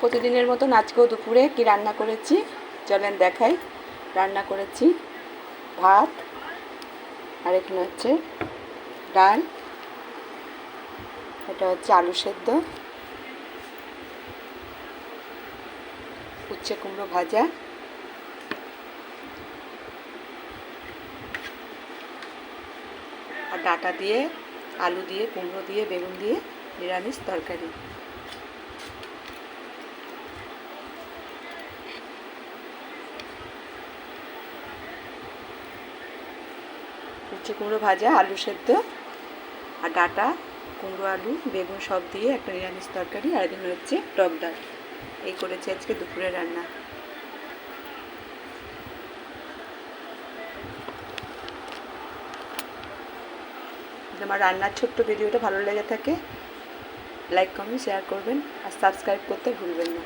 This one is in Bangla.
প্রতিদিনের মতন আজকেও দুপুরে কি রান্না করেছি? চলেন দেখাই। রান্না করেছি ভাত, আর এখানে হচ্ছে ডাল, এটা হচ্ছে আলু সেদ্ধ, উচ্ছে কুমড়ো ভাজা, আর ডাটা দিয়ে, আলু দিয়ে, কুমড়ো দিয়ে, বেগুন দিয়ে নিরামিষ তরকারি। উচ্ছে কুমড়ো ভাজা, আলু সেদ্ধ আর ডাটা, কুমড়ো আলু, বেগুন সব দিয়ে একটা নিরামিষ তরকারি আর এদিন হচ্ছে টক ডাল। এই করেছি আজকে দুপুরে রান্না। আমার রান্নার ছোট্ট ভিডিওটা ভালো লেগে থাকে লাইক কমেন্ট শেয়ার করবেন আর সাবস্ক্রাইব করতে ভুলবেন না।